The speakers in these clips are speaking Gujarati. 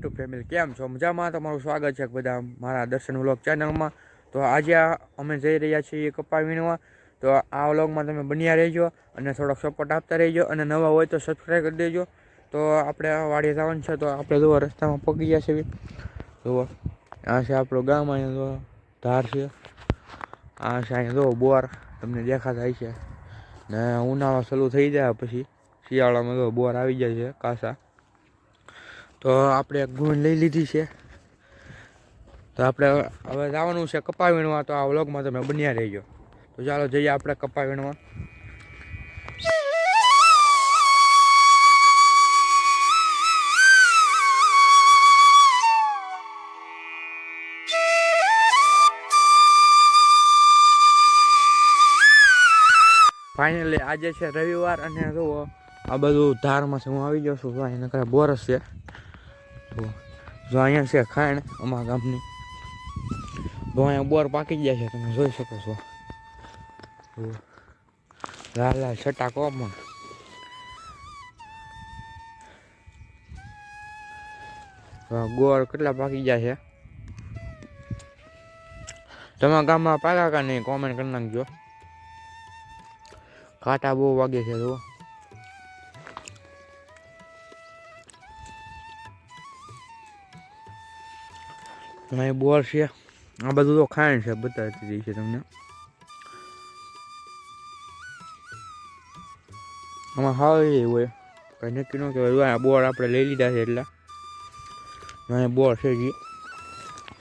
યુટ્યુબ ફેમિલી કેમ છો? મજામાં? તમારું સ્વાગત છે બધા મારા દર્શન વ્લોગ ચેનલમાં. તો આજે અમે જઈ રહ્યા છીએ કપા વીણવા. તો આ વ્લોગમાં તમે બન્યા રહેજો અને થોડોક સપોર્ટ આપતા રહેજો અને નવા હોય તો સબસ્ક્રાઈબ કરી દેજો. તો આપણે આ વાડીએ જવાનું છે તો આપણે જુઓ, રસ્તામાં પગી ગયા છે જુઓ, આ છે આપણું ગામ, અહીંયા જુઓ, ધાર છે. આ છે અહીંયા જુઓ, બોર તમને દેખાતા થાય છે ને ઉનાળો ચાલુ થઈ જાય પછી શિયાળામાં તો બોર આવી જાય છે, કાસા. તો આપણે ગુણ લઈ લીધી છે. તો આપણે હવે જવાનું છે કપા વીણવા તો આ વ્લોગમાં તમે બન્યા રહેજો. તો ચાલો જઈએ આપણે કપા વીણવા ફાઇનલી આજે છે રવિવાર અને જુઓ, આ બધું ધારમાં છે, હું આવી ગયો છું એના નકરા બોરસ છે. તો જો અહીંયા છે ખાણ અમારા ગામની. તો અહીંયા બોર પાકી ગયા છે, તમે જોઈ શકો છો. લાલ લાલ છટા કોમન ગોળ કેટલા પાકી ગયા છે. તમારા ગામમાં પાકા નહીં? કોમેન્ટ કરી નાખજો. કાંટા બહુ વાગે છે જુઓ અહીં બોર છે. આ બધું તો ખાણ છે, બતાવતી રહી છે તમને. આમાં હાવ એ હોય. કંઈ નક્કી ન કહેવાય. આ બોર આપણે લઈ લીધા છે એટલે. અહીં બોર છે જી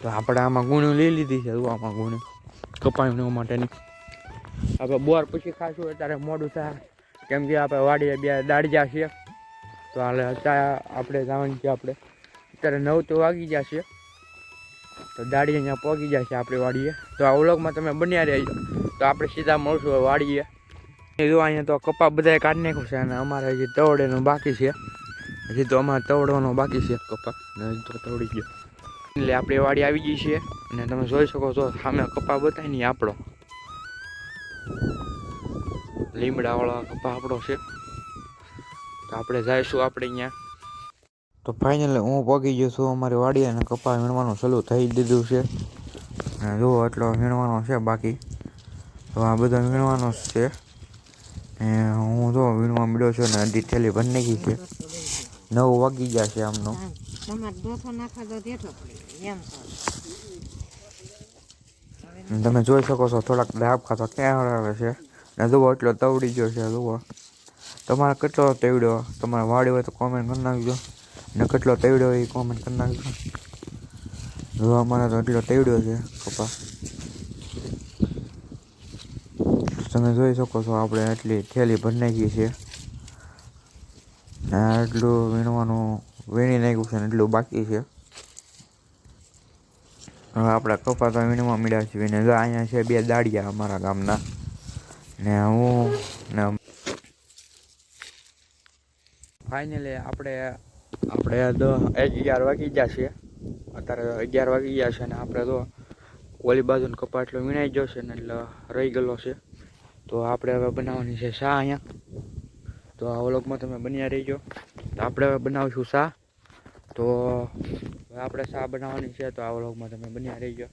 તો આપણે આમાં ગુણ્યું લઈ લીધી છે. આમાં આમાં ગુણી. કપાવવા માટેની. આપણે બોર પછી ખાશું. અત્યારે મોડું થાય. કેમ કે આપણે વાડીએ બે દાળિયા છીએ. તો હાલે, અત્યારે આપણે જવાનું છે આપણે. અત્યારે નવ તો વાગી જશે તો દાડી અહીંયા પહોંચી જશે આપણી વાડીએ. તો આ વ્લોગમાં તમે બન્યા રહેજો. તો આપણે સીધા મળશું વાડીએ. જોવા અહીંયા તો કપા બધાએ કાઢી નાખ્યું છે અને અમારે હજી તવડેનું બાકી છે. હજી તો અમારે તવડવાનો બાકી છે કપા. તો તવડી ગયો. એટલે આપણી વાડી આવી ગઈ છે. અને તમે જોઈ શકો છો સામે કપા બતાવી નહીં આપણો. લીમડાવાળો કપા આપણો છે. તો આપણે જઈશું આપણે અહીંયા. તો ફાઇનલી હું પગી ગયો છું અમારી વાડી અને કપા વીણવાનું ચાલુ થઈ દીધું છે. અને જુઓ એટલો વીણવાનો છે બાકી. તો આ બધા વીણવાનો જ છે. હું જો વીણવા મળ્યો છું ને અડધી થેલી ભરી નાખી છે. નવ વાગી ગયા છે આમનો. અને તમે જોઈ શકો છો થોડાક ડાબ ખાતો ક્યાં આવે છે. ને જુઓ એટલો તવડી ગયો છે, જુઓ. તમારે કેટલો તવડ્યો? તમારે વાડી હોય તો કોમેન્ટ કરી નાખજો. ને કેટલો તેવડ્યો એ કોમેન્ટ કરી નાખજો. જો અમારે તો એટલો તેવડ્યો છે કપા તમે જોઈ શકો છો, આપણે એટલી થેલી ભરી નાખીએ છીએ ને એટલું વીણવાનું, વીણી નાખ્યું છે ને એટલું બાકી છે. હવે આપણે કપા તો વીણવા મળ્યા છીએ ને અહીંયા છે બે દાડિયા અમારા ગામના. ને હું ને ફાઇનલી આપણે આપણે તો અગિયાર વાગી ગયા છે અત્યારે અગિયાર વાગી ગયા છે ને આપણે તો ઓલી બાજુનો કપા એટલો વીણાઈ ગયો છે ને એટલે રહી ગયેલો છે. તો આપણે હવે બનાવવાની છે શા અહીંયા? તો આ વ્લોગમાં તમે બન્યા રહી ગયો તો આપણે હવે બનાવીશું શા? તો આપણે શા બનાવવાની છે તો આ વ્લોગમાં તમે બન્યા રહીજો.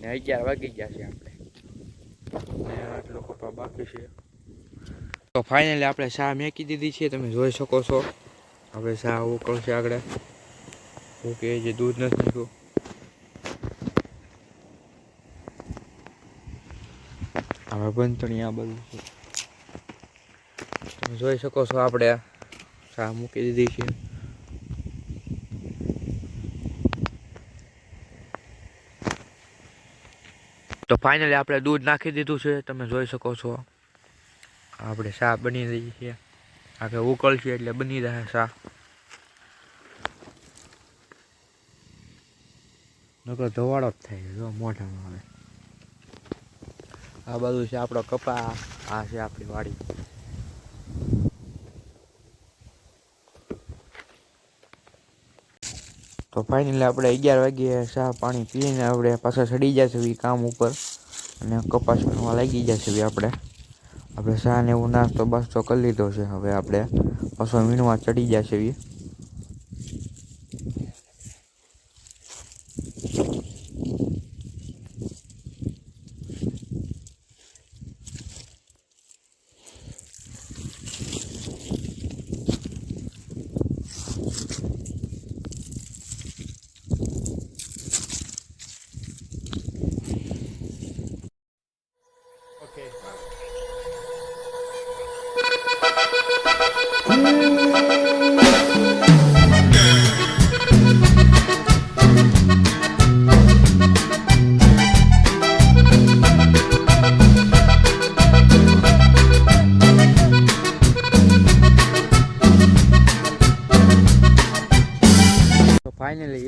ને અગિયાર વાગી ગયા છે આપણે. આટલો કપા બાકી છે. તો ફાઇનલી આપણે શા મેકી દીધી છે તમે જોઈ શકો છો. હવે શા ઉકળશે આગળ. ઓકે જે દૂધ નથી નાખ્યું. હવે બંધણી આ બધું છે. તમે જોઈ શકો છો આપણે શા મૂકી દીધી છે. તો ફાઇનલી આપણે દૂધ નાખી દીધું છે. તમે જોઈ શકો છો. આપણે શા બની રહી છે. આગળ ઉકળશે એટલે બની રહે શા નકર ધવાડો જ થાય જો, મોઢામાં આવે આ બધું છે આપણો કપા, આ છે આપણી વાડી. તો ફાઇનલી આપણે અગિયાર વાગ્યે ચા પાણી પીને આપણે પાછા ચડી જશે કામ ઉપર. અને કપાસ વીણવા લાગી જશે આપણે. આપણે શાહ ને એવું નાસ્તો બાસ્તો કરી લીધો છે. હવે આપણે પાછો વીણવા ચડી જશે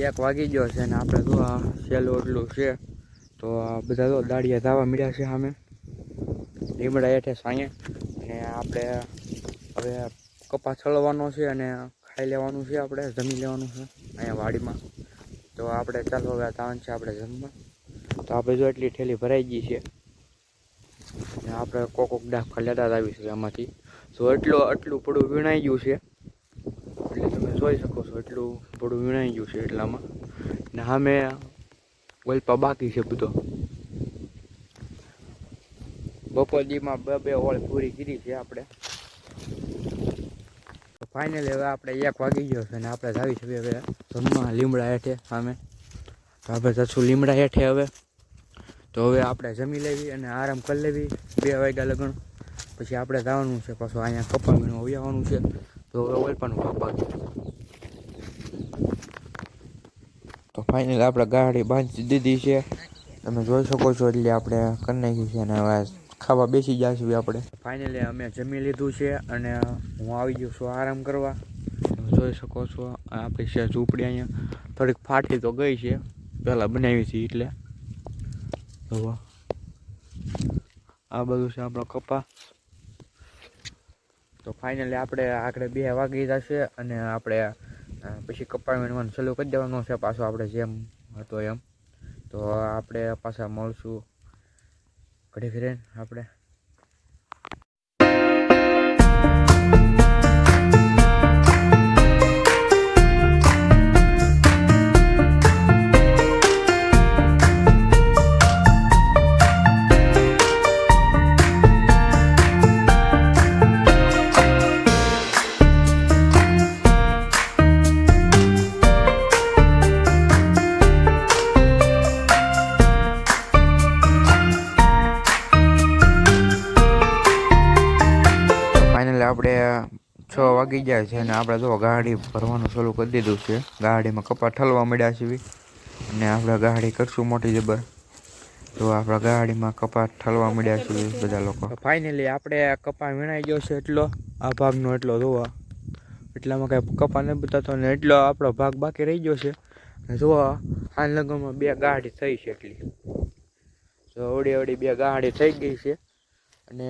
એક વાગી ગયો છે ને આપણે જો આ સહેલું એટલું છે, તો આ બધા તો દાડિયા ધાવા મળ્યા છે સામે. લીમડા હેઠે સાંયે. અને આપણે હવે કપાસ છળવાનો છે અને ખાઈ લેવાનું છે આપણે, જમી લેવાનું છે અહીંયા વાડીમાં. તો આપણે ચાલો હવે તાણ છે આપણે જમવા. તો આપણે જો એટલી ઠેલી ભરાઈ ગઈ છે. અને આપણે કોક કોક ડાખ લેતા જ આવીશું એમાંથી. તો એટલું આટલું પડું વીણાઈ ગયું છે. જોઈ શકો છો, એટલું થોડું વીણાઈ ગયું છે એટલામાં. ને સામે ઓલપા બાકી છે બધો. બપોરજીમાં બે બે ઓળ પૂરી કરી છે આપણે. ફાઇનલી હવે આપણે એક વાગી ગયો છે ને આપણે જાવી છે હવે જમવા લીમડા હેઠે સામે. તો આપણે જશું લીમડા હેઠે હવે. તો હવે આપણે જમી લેવી અને આરામ કરી લેવી બે વાગ્યા લગ્ન. પછી આપણે જવાનું છે પાછું અહીંયા કપાવીનું આવવાનું છે. તો ઓલપાનું કામ તો ફાઇનલ આપણે ગાડી બાંધી દીધી છે. તમે જોઈ શકો છો એટલે આપણે કરી નાખી છે અને હવે ખાવા બેસી છીએ આપણે. ફાઇનલી અમે જમી લીધું છે અને હું આવી ગયો છું આરામ કરવા. તમે જોઈ શકો છો આપણી છે ઝૂંપડી અહીંયા. થોડીક ફાટી તો ગઈ છે. પહેલાં બનાવી હતી એટલે. જુઓ આ બધું છે આપણો કપા તો ફાઇનલી આપણે આગળ બે વાગી જશે અને આપણે પછી કપા વીણવાનું ચાલુ કરી દેવાનું છે પાછો આપણે જેમ હતો એમ. તો આપણે પાછા મળશું. ઘડી ફીરે આપણે. છ વાગી ગયા છે અને આપણે જો ગાડી ભરવાનું શરૂ કરી દીધું છે. ગાડીમાં કપા ઠલવા મળ્યા છે અને આપણે ગાડી કરશું મોટી જબર. તો આપણા ગાડીમાં કપા ઠલવા મળ્યા છે બધા લોકો. ફાઇનલી આપણે કપા વીણાઈ ગયો છે એટલો. આ ભાગનો એટલો જોવા. એટલામાં કાંઈ કપા નથી બતાતો ને એટલો આપણો ભાગ બાકી રહી ગયો છે. અને જોવા આ લગ્નમાં બે ગાડી થઈ છે એટલી. તો ઓડી ઓડી બે ગાડી થઈ ગઈ છે. અને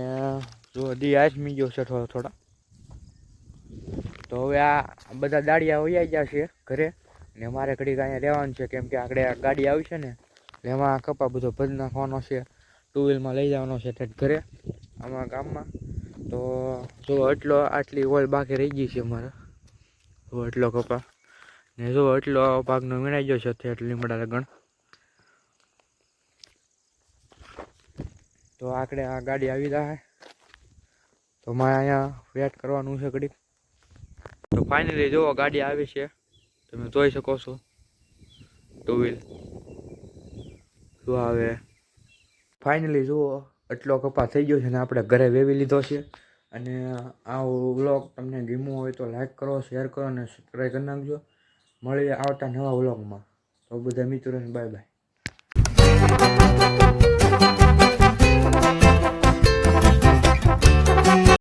જો દી આસમી ગયો છે થોડા થોડા. તો હવે આ બધા દાડિયા વૈયા ગયા છે ઘરે. ને મારે ઘડીક અહીંયા રહેવાનું છે, કેમ કે આગળ ગાડી આવી છે ને એમાં કપા બધો ભજ નાખવાનો છે. ટુ વ્હીલમાં લઈ જવાનો છે ઠેઠ ઘરે, આમાં ગામમાં. તો જો એટલો આટલી હોલ બાકી રહી ગઈ છે મારે જો એટલો કપા. ને જો એટલો ભાગનો વીણાઈ ગયો છે ઠેઠ લીમડા લગણ તો આકડે આ ગાડી આવી જાય. તો મારે અહીંયા વેટ કરવાનું છે ઘડીક. ફાઇનલી જુઓ ગાડી આવી છે, તમે જોઈ શકો છો. ટુ વ્હીલ શું આવે ફાઇનલી જુઓ એટલો કપા થઈ ગયો છે ને આપણે ઘરે વેવી લીધો છે. અને આ વ્લોગ તમને ગમ્યો હોય તો લાઈક કરો શેર કરો અને સબસ્ક્રાઈબ કરી નાખજો. મળીએ આવતા નવા વ્લોગમાં તો બધા મિત્રોને બાય બાય